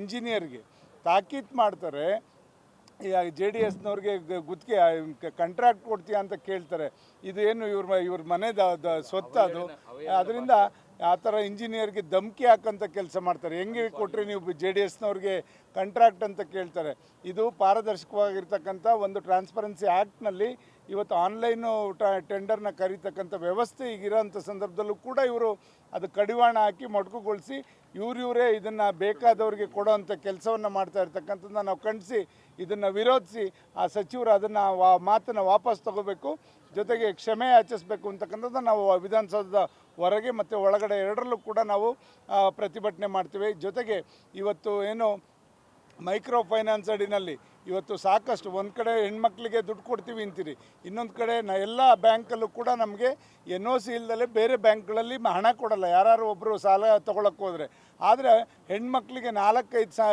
ಇಂಜಿನಿಯರ್ಗೆ ತಾಕೀತ್ ಮಾಡ್ತಾರೆ. ಈಗ J D ಎಸ್ನವ್ರಿಗೆ ಗುತ್ತಿಗೆ ಕಂಟ್ರಾಕ್ಟ್ ಕೊಡ್ತೀಯ ಅಂತ ಕೇಳ್ತಾರೆ. ಇದು ಏನು ಇವ್ರ ಇವ್ರ ಮನೆದ ದ- ಸ್ವತ್ತು ಅದು ಅದರಿಂದ ಆ ಥರ ಇಂಜಿನಿಯರ್ಗೆ ಧಮಕಿ ಹಾಕಂತ ಕೆಲಸ ಮಾಡ್ತಾರೆ. ಹೆಂಗೆ ಕೊಟ್ಟರೆ ನೀವು ಜೆ ಡಿ ಎಸ್ನವ್ರಿಗೆ ಕಂಟ್ರಾಕ್ಟ್ ಅಂತ ಕೇಳ್ತಾರೆ. ಇದು ಪಾರದರ್ಶಕವಾಗಿರ್ತಕ್ಕಂಥ ಒಂದು ಟ್ರಾನ್ಸ್ಪರೆನ್ಸಿ ಆ್ಯಕ್ಟ್ನಲ್ಲಿ ಇವತ್ತು ಆನ್ಲೈನು ಟೆಂಡರ್ನ ಕರೀತಕ್ಕಂಥ ವ್ಯವಸ್ಥೆ ಈಗಿರೋಂಥ ಸಂದರ್ಭದಲ್ಲೂ ಕೂಡ ಇವರು ಅದು ಕಡಿವಾಣ ಹಾಕಿ ಮೊಟಕುಗೊಳಿಸಿ ಇವ್ರು ಇವರೇ ಇದನ್ನು ಬೇಕಾದವ್ರಿಗೆ ಕೊಡೋವಂಥ ಕೆಲಸವನ್ನು ಮಾಡ್ತಾ ಇರ್ತಕ್ಕಂಥದ್ದನ್ನ ನಾವು ಖಂಡಿಸಿ ಇದನ್ನು ವಿರೋಧಿಸಿ ಆ ಸಚಿವರು ಅದನ್ನು ವಾ, ಮಾತನ್ನು ವಾಪಸ್ ತಗೋಬೇಕು. ಜೊತೆಗೆ ಕ್ಷಮೆ ಯಾಚಿಸಬೇಕು ಅಂತಕ್ಕಂಥದ್ದು ನಾವು ವಿಧಾನಸೌಧದ ಹೊರಗೆ ಮತ್ತು ಒಳಗಡೆ ಎರಡರಲ್ಲೂ ಕೂಡ ನಾವು ಪ್ರತಿಭಟನೆ ಮಾಡ್ತೀವಿ. ಜೊತೆಗೆ ಇವತ್ತು ಏನು ಮೈಕ್ರೋ ಫೈನಾನ್ಸ್ ಅಡಿನಲ್ಲಿ ಇವತ್ತು ಸಾಕಷ್ಟು ಒಂದು ಕಡೆ ಹೆಣ್ಮಕ್ಳಿಗೆ ದುಡ್ಡು ಕೊಡ್ತೀವಿ ಅಂತೀರಿ. ಇನ್ನೊಂದು ಕಡೆ ನ ಎಲ್ಲ ಬ್ಯಾಂಕಲ್ಲೂ ಕೂಡ ನಮಗೆ ಎನ್ ಒ ಸಿ ಇಲ್ದಲೆ ಬೇರೆ ಬ್ಯಾಂಕ್ಗಳಲ್ಲಿ ಹಣ ಕೊಡಲ್ಲ. ಯಾರು ಒಬ್ಬರು ಸಾಲ ತೊಗೊಳಕ್ಕೆ ಹೋದರೆ. ಆದರೆ ಹೆಣ್ಮಕ್ಳಿಗೆ ನಾಲ್ಕೈದು ಸಾ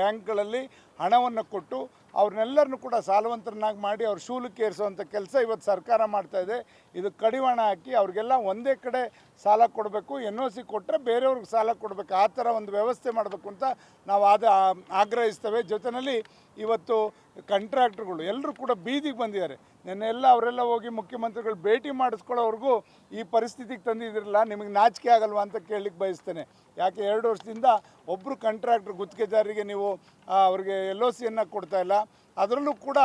ಬ್ಯಾಂಕ್ಗಳಲ್ಲಿ ಹಣವನ್ನು ಕೊಟ್ಟು ಅವ್ರನ್ನೆಲ್ಲರನ್ನು ಕೂಡ ಸಾಲವಂತರನ್ನಾಗಿ ಮಾಡಿ ಅವ್ರ ಶೂಲಕ್ಕೆ ಏರಿಸುವಂಥ ಕೆಲಸ ಇವತ್ತು ಸರ್ಕಾರ ಮಾಡ್ತಾ ಇದೆ. ಇದು ಕಡಿವಾಣ ಹಾಕಿ ಅವ್ರಿಗೆಲ್ಲ ಒಂದೇ ಕಡೆ ಸಾಲ ಕೊಡಬೇಕು, ಎನ್ ಒ ಸಿ ಕೊಟ್ಟರೆ ಬೇರೆಯವ್ರಿಗೆ ಸಾಲ ಕೊಡಬೇಕು. ಆ ಥರ ಒಂದು ವ್ಯವಸ್ಥೆ ಮಾಡಬೇಕು ಅಂತ ನಾವು ಆದ ಆಗ್ರಹಿಸ್ತೇವೆ. ಜೊತೆಯಲ್ಲಿ ಇವತ್ತು ಕಂಟ್ರಾಕ್ಟ್ರುಗಳು ಎಲ್ಲರೂ ಕೂಡ ಬೀದಿಗೆ ಬಂದಿದ್ದಾರೆ. ನೆನ್ನೆ ಎಲ್ಲ ಅವರೆಲ್ಲ ಹೋಗಿ ಮುಖ್ಯಮಂತ್ರಿಗಳು ಭೇಟಿ ಮಾಡಿಸ್ಕೊಳ್ಳೋವರೆಗೂ ಈ ಪರಿಸ್ಥಿತಿಗೆ ತಂದಿದ್ದಿರಲ್ಲ, ನಿಮಗೆ ನಾಚಿಕೆ ಆಗಲ್ವಾ ಅಂತ ಕೇಳಲಿಕ್ಕೆ ಬಯಸ್ತೇನೆ. ಯಾಕೆ ಎರಡು ವರ್ಷದಿಂದ ಒಬ್ಬರು ಕಾಂಟ್ರಾಕ್ಟ್ರ್ ಗುತ್ತಿಗೆದಾರರಿಗೆ ನೀವು ಅವ್ರಿಗೆ ಎಲ್ ಒ ಸಿಯನ್ನು ಕೊಡ್ತಾ ಇಲ್ಲ ಅದರಲ್ಲೂ ಕೂಡ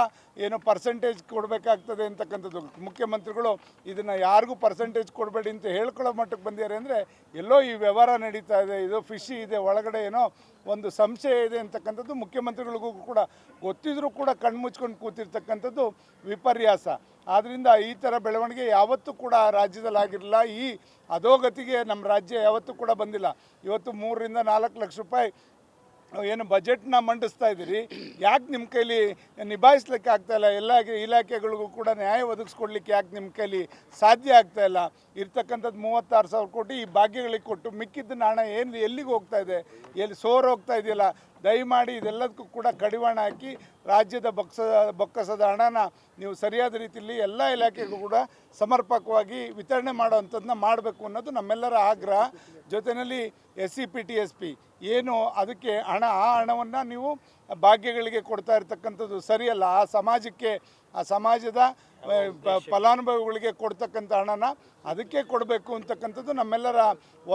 ಏನೋ ಪರ್ಸೆಂಟೇಜ್ ಕೊಡಬೇಕಾಗ್ತದೆ ಅಂತಕ್ಕಂಥದ್ದು. ಮುಖ್ಯಮಂತ್ರಿಗಳು ಇದನ್ನು ಯಾರಿಗೂ ಪರ್ಸೆಂಟೇಜ್ ಕೊಡಬೇಡಿ ಅಂತ ಹೇಳ್ಕೊಳ್ಳೋ ಮಟ್ಟಕ್ಕೆ ಬಂದಿದ್ದಾರೆ ಅಂದರೆ ಎಲ್ಲೋ ಈ ವ್ಯವಹಾರ ನಡೀತಾ ಇದೆ, ಇದು ಫಿಶಿ ಇದೆ, ಒಳಗಡೆ ಏನೋ ಒಂದು ಸಂಶಯ ಇದೆ ಅಂತಕ್ಕಂಥದ್ದು ಮುಖ್ಯಮಂತ್ರಿಗಳಿಗೂ ಕೂಡ ಗೊತ್ತಿದ್ರೂ ಕೂಡ ಕಣ್ಮುಚ್ಕೊಂಡು ಕೂತಿರ್ತಕ್ಕಂಥದ್ದು ವಿಪರ್ಯಾಸ. ಆದ್ದರಿಂದ ಈ ಥರ ಬೆಳವಣಿಗೆ ಯಾವತ್ತೂ ಕೂಡ ರಾಜ್ಯದಲ್ಲಿ ಆಗಿರಲಿಲ್ಲ. ಈ ಅಧೋಗತಿಗೆ ನಮ್ಮ ರಾಜ್ಯ ಯಾವತ್ತೂ ಕೂಡ ಬಂದಿಲ್ಲ. ಇವತ್ತು ಮೂರರಿಂದ ನಾಲ್ಕು ಲಕ್ಷ ರೂಪಾಯಿ ಏನು ಬಜೆಟ್ನ ಮಂಡಿಸ್ತಾ ಇದ್ದೀರಿ, ಯಾಕೆ ನಿಮ್ಮ ಕೈಲಿ ನಿಭಾಯಿಸ್ಲಿಕ್ಕೆ ಆಗ್ತಾ ಇಲ್ಲ? ಎಲ್ಲ ಇಲಾಖೆಗಳಿಗೂ ಕೂಡ ನ್ಯಾಯ ಒದಗಿಸ್ಕೊಡ್ಲಿಕ್ಕೆ ಯಾಕೆ ನಿಮ್ಮ ಕೈಲಿ ಸಾಧ್ಯ ಆಗ್ತಾ ಇಲ್ಲ? ಇರ್ತಕ್ಕಂಥದ್ದು ಮೂವತ್ತಾರು ಸಾವಿರ ಕೋಟಿ ಈ ಭಾಗ್ಯಗಳಿಗೆ ಕೊಟ್ಟು ಮಿಕ್ಕಿದ್ದನ್ನ ಹಣ ಏನು ಎಲ್ಲಿಗೆ ಹೋಗ್ತಾ ಇದೆ? ಎಲ್ಲಿ ಸೋರ್ ಹೋಗ್ತಾ ಇದೆಯಲ್ಲ? ದಯಮಾಡಿ ಇದೆಲ್ಲದಕ್ಕೂ ಕೂಡ ಕಡಿವಾಣ ಹಾಕಿ ರಾಜ್ಯದ ಬೊಕ್ಕಸ ಬೊಕ್ಕಸದ ಹಣನ ನೀವು ಸರಿಯಾದ ರೀತಿಯಲ್ಲಿ ಎಲ್ಲ ಇಲಾಖೆಗೂ ಕೂಡ ಸಮರ್ಪಕವಾಗಿ ವಿತರಣೆ ಮಾಡೋವಂಥದ್ದನ್ನ ಮಾಡಬೇಕು ಅನ್ನೋದು ನಮ್ಮೆಲ್ಲರ ಆಗ್ರಹ. ಜೊತೆಯಲ್ಲಿ S C P T S P ಏನು ಅದಕ್ಕೆ ಹಣ, ಆ ಹಣವನ್ನು ನೀವು ಭಾಗ್ಯಗಳಿಗೆ ಕೊಡ್ತಾ ಇರ್ತಕ್ಕಂಥದ್ದು ಸರಿಯಲ್ಲ. ಆ ಸಮಾಜಕ್ಕೆ, ಆ ಸಮಾಜದ ಫಲಾನುಭವಿಗಳಿಗೆ ಕೊಡ್ತಕ್ಕಂಥ ಹಣನ ಅದಕ್ಕೆ ಕೊಡಬೇಕು ಅಂತಕ್ಕಂಥದ್ದು ನಮ್ಮೆಲ್ಲರ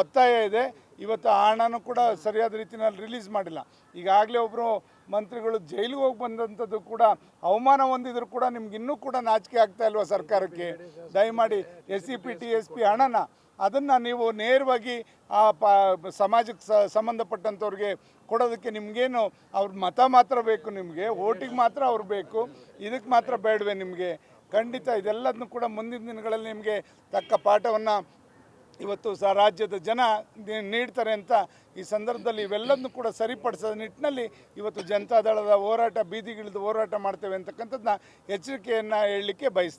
ಒತ್ತಾಯ ಇದೆ. ಇವತ್ತು ಆ ಹಣನೂ ಕೂಡ ಸರಿಯಾದ ರೀತಿಯಲ್ಲಿ ರಿಲೀಸ್ ಮಾಡಿಲ್ಲ. ಈಗಾಗಲೇ ಒಬ್ಬರು ಮಂತ್ರಿಗಳು ಜೈಲಿಗೆ ಹೋಗಿ ಬಂದಂಥದ್ದು ಕೂಡ ಅವಮಾನ ಹೊಂದಿದ್ರು ಕೂಡ ನಿಮ್ಗೆ ಇನ್ನೂ ಕೂಡ ನಾಚಿಕೆ ಆಗ್ತಾ ಇಲ್ವಾ ಸರ್ಕಾರಕ್ಕೆ? ದಯಮಾಡಿ S C P T S P ಹಣನ, ಅದನ್ನು ನೀವು ನೇರವಾಗಿ ಆ ಪ, ಸಮಾಜಕ್ಕೆ ಸ, ಸಂಬಂಧಪಟ್ಟಂಥವ್ರಿಗೆ ಕೊಡೋದಕ್ಕೆ ನಿಮಗೇನು ಅವ್ರ ಮತ ಮಾತ್ರ ಬೇಕು ನಿಮಗೆ ಓಟಿಗೆ ಮಾತ್ರ ಅವ್ರು ಬೇಕು, ಇದಕ್ಕೆ ಮಾತ್ರ ಬೇಡವೆ ನಿಮಗೆ? ಖಂಡಿತ ಇದೆಲ್ಲದನ್ನು ಕೂಡ ಮುಂದಿನ ದಿನಗಳಲ್ಲಿ ನಿಮಗೆ ತಕ್ಕ ಪಾಠವನ್ನು ಇವತ್ತು ಸಹ ರಾಜ್ಯದ ಜನ ನೀಡ್ತಾರೆ ಅಂತ ಈ ಸಂದರ್ಭದಲ್ಲಿ ಇವೆಲ್ಲದನ್ನು ಕೂಡ ಸರಿಪಡಿಸೋ ನಿಟ್ಟಿನಲ್ಲಿ ಇವತ್ತು ಜನತಾದಳದ ಹೋರಾಟ, ಬೀದಿಗಿಳಿದು ಹೋರಾಟ ಮಾಡ್ತೇವೆ ಅಂತಕ್ಕಂಥದ್ದನ್ನ ಎಚ್ಚರಿಕೆಯನ್ನು ಹೇಳಲಿಕ್ಕೆ ಬಯಸ್ತೇವೆ